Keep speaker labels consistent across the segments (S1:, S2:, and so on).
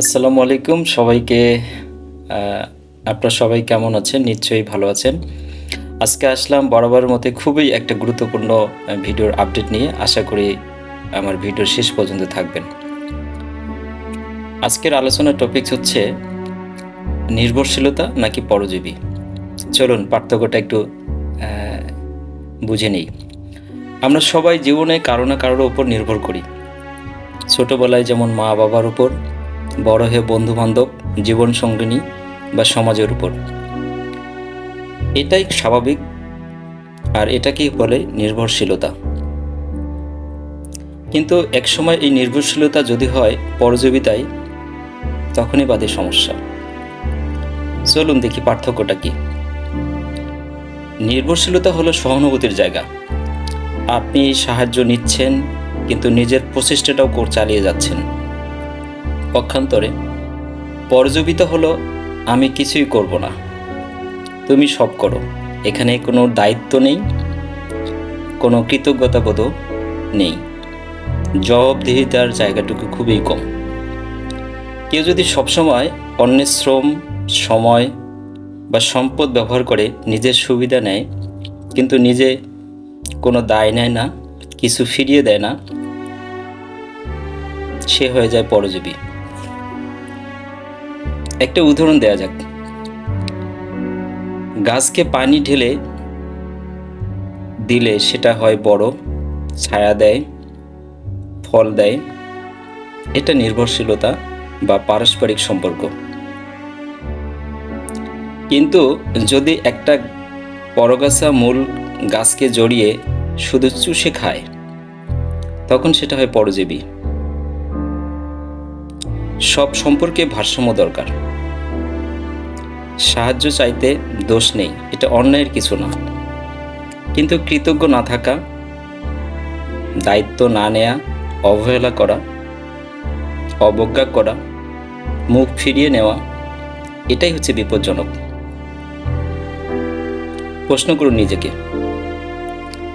S1: আসসালামু আলাইকুম, সবাইকে আপনারা সবাই কেমন আছেন? নিশ্চয়ই ভালো আছেন। আজকে আসলাম বরাবরের মতে খুবই একটা গুরুত্বপূর্ণ ভিডিওর আপডেট নিয়ে। আশা করি আমার ভিডিও শেষ পর্যন্ত থাকবেন। আজকের আলোচনার টপিক হচ্ছে নির্ভরশীলতা নাকি পরজীবী? চলুন পার্থক্যটা একটু বুঝে নিই। আমরা সবাই জীবনে কারও না কারোর উপর নির্ভর করি। ছোটবেলায় যেমন মা বাবার উপর বড় হয়ে বন্ধু বান্ধব জীবন সঙ্গিনী বা সমাজের উপর। এটাই স্বাভাবিক আর এটাকেই বলে নির্ভরশীলতা। কিন্তু একসময় এই নির্ভরশীলতা যদি হয় পরজীবিতায়, তখনই বাদে সমস্যা। চলুন দেখি পার্থক্যটা কি। নির্ভরশীলতা হলো সহানুভূতির জায়গা। আপনি সাহায্য নিচ্ছেন, কিন্তু নিজের প্রচেষ্টাটাও চালিয়ে যাচ্ছেন। পক্ষান্তরে পরজীবিতা হলো, আমি কিছুই করব না। তুমি সব করো। এখানে কোনো দায়িত্ব নেই, কোনো কৃতজ্ঞতাবোধও নেই। জবাবদিহিতার জায়গাটুকু খুবই কম। কেউ যদি সবসময় অন্যের শ্রম, সময় বা সম্পদ ব্যবহার করে নিজের সুবিধা নেয়, কিন্তু নিজে কোনো দায় নেয় না, কিছু ফিরিয়ে দেয় না, সে হয়ে যায় পরজীবী। একটা উদাহরণ দেওয়া যাক। গাছকে পানি ঢেলে দিলে সেটা হয় বড়, ছায়া দেয়, ফল দেয়। এটা নির্ভরশীলতা বা পারস্পরিক সম্পর্ক। কিন্তু যদি একটা পরগাছা মূল গাছকে জড়িয়ে শুধু চুষে খায়, তখন সেটা হয় পরজীবী। সব সম্পর্কে ভারসাম্য দরকার। সাহায্য চাইতে দোষ নেই, এটা অন্যায়ের কিছু না। কিন্তু কৃতজ্ঞ না থাকা, দায়িত্ব না নেয়া, অবহেলা করা, অবজ্ঞা করা, মুখ ফিরিয়ে নেওয়া, এটাই হচ্ছে বিপজ্জনক। প্রশ্ন করুন নিজেকে,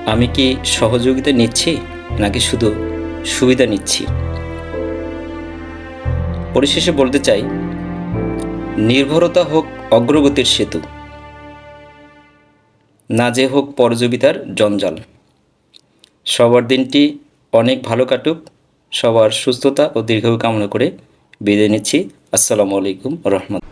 S1: আমি কি সহযোগিতা নিচ্ছি নাকি শুধু সুবিধা নিচ্ছি? পরিশেষে বলতে চাই নির্ভরতা হোক অগ্রগতির সেতু, না যে হোক পরজীবিতার জঞ্জাল। সবার দিনটি অনেক ভালো কাটুক, সবার সুস্থতা ও দীর্ঘ কামনা করে বিদায় নিচ্ছি। আসসালামু আলাইকুম রহমত